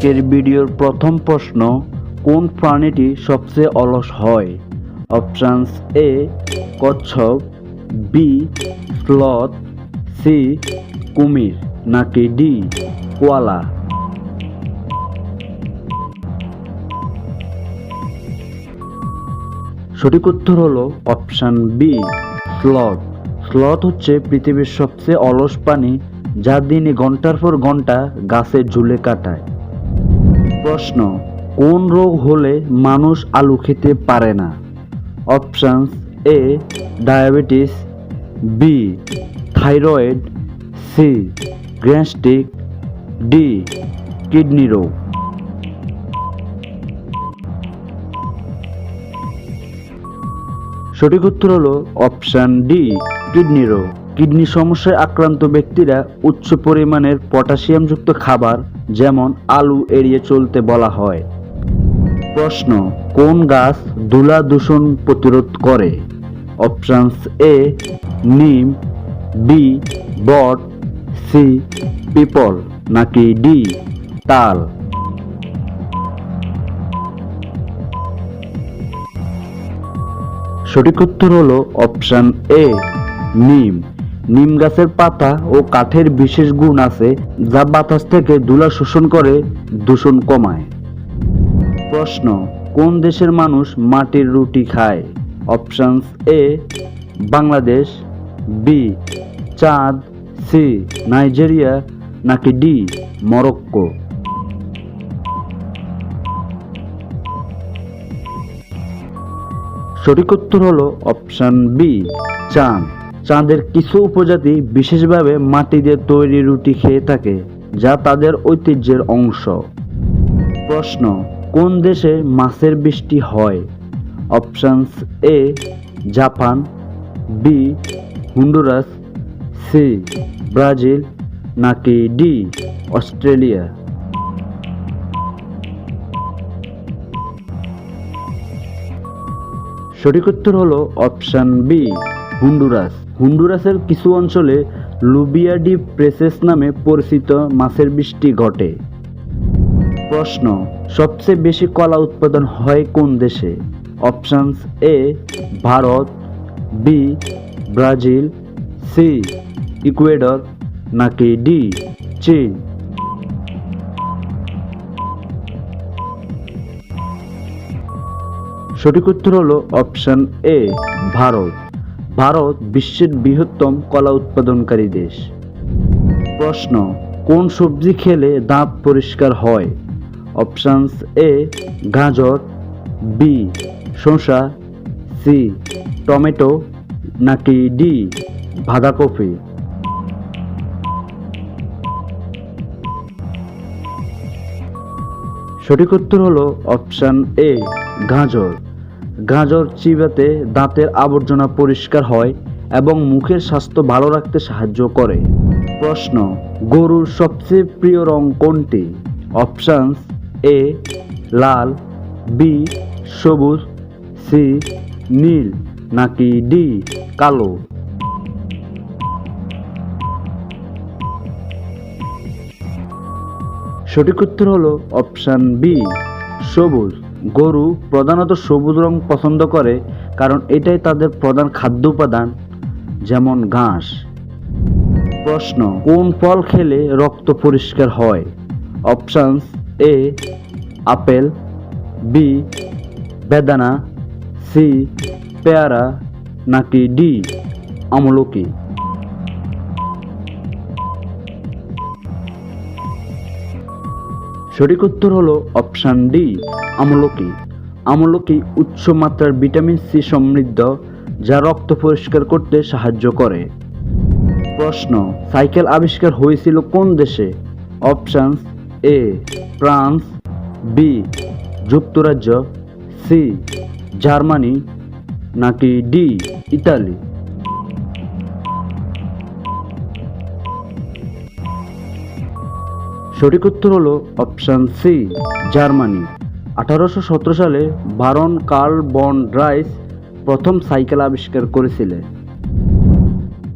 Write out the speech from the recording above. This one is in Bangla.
আজকের ভিডিওর প্রথম প্রশ্ন, কোন প্রাণীটি সবচেয়ে অলস হয়? অপশানস এ কচ্ছপ বি স্লথ সি কুমির, নাকি ডি কোয়ালা? সঠিক উত্তর হলো অপশান বি স্লথ স্লথ হচ্ছে পৃথিবীর সবচেয়ে অলস প্রাণী যা দিনে ঘণ্টার পর ঘণ্টা গাছে ঝুলে কাটায়। প্রশ্ন, কোন রোগ হলে মানুষ আলু খেতে পারে না? Options A, diabetes, B, thyroid, C, gastric, D, kidney রোগ। সঠিক উত্তর হলো অপশান ডি, কিডনি রোগ। কিডনি সমস্যায় আক্রান্ত ব্যক্তিরা উচ্চ পরিমাণের পটাশিয়ামযুক্ত খাবার যেমন আলু এড়িয়ে চলতে বলা হয়। প্রশ্ন, কোন গাছ ধুলা দূষণ প্রতিরোধ করে? অপশানস এ, নিম, বি, বট, সি, পিপল, নাকি ডি, তাল? সঠিক উত্তর হলো অপশান এ, নিম। নিম গাছের পাতা ও কাঠের বিশেষ গুণ আছে যা বাতাস থেকে ধুলা শোষণ করে, দূষণ কমায়। প্রশ্ন, কোন দেশের মানুষ মাটির রুটি খায়? Options A Bangladesh B Chad C Nigeria, নাকি ডি মরক্কো? সঠিক উত্তর হলো অপশান বি চাঁদ। চাঁদের কিছু উপজাতি বিশেষভাবে মাটি দিয়ে তৈরি রুটি খেয়ে থাকে, যা তাদের ঐতিহ্যের অংশ। প্রশ্ন, কোন দেশে মাছের বৃষ্টি হয়? Options A, Japan, B, Honduras, C, Brazil, নাকি ডি, অস্ট্রেলিয়া? সঠিক উত্তর হলো অপশান বি। হুন্ডুরাস। হুন্ডুরাসের কিছু অঞ্চলে লুবিয়াডি প্রেসেস নামে পরিচিত মাছের বৃষ্টি ঘটে। প্রশ্ন, সবচেয়ে বেশি কলা উৎপাদন হয় কোন দেশে? Options A, Bharat, B, Brazil, C, Ecuador, নাকি ডি, চীন? সঠিক উত্তর হলো অপশান এ, ভারত। ভারত বিশ্বের বৃহত্তম কলা উৎপাদনকারী দেশ। প্রশ্ন, কোন সবজি খেলে দাঁত পরিষ্কার হয়? অপশানস এ, গাজর, বি, শসা, সি, টমেটো, নাকি ডি, বাঁধাকপি? সঠিক উত্তর হলো অপশান এ, গাজর। গাজর চিবাতে দাঁতের আবর্জনা পরিষ্কার হয় এবং মুখের স্বাস্থ্য ভালো রাখতে সাহায্য করে। প্রশ্ন, গরুর সবচেয়ে প্রিয় রং কোনটি? অপশানস এ, লাল, বি, সবুজ, সি, নীল, নাকি ডি, কালো? সঠিক উত্তর হলো অপশান বি, সবুজ। গরু প্রধানত সবুজ রং পছন্দ করে, কারণ এটাই তাদের প্রধান খাদ্য উপাদান, যেমন ঘাস। প্রশ্ন, কোন ফল খেলে রক্ত পরিষ্কার হয়? অপশানস এ, আপেল, বি, বেদানা, সি, পেয়ারা, নাকি ডি, আমলকি। সঠিক উত্তর হলো অপশান ডি, আমলকি। আমলকি উচ্চ মাত্রার ভিটামিন সি সমৃদ্ধ, যা রক্ত পরিষ্কার করতে সাহায্য করে। প্রশ্ন, সাইকেল আবিষ্কার হয়েছিল কোন দেশে? অপশানস এ, ফ্রান্স, বি, যুক্তরাজ্য, সি, জার্মানি, নাকি ডি, ইতালি? সঠিক উত্তর হলো অপশান সি, জার্মানি। আঠারোশো সতেরো সালে বারন কার্ল বন ড্রাইস প্রথম সাইকেল আবিষ্কার করেছিলেন।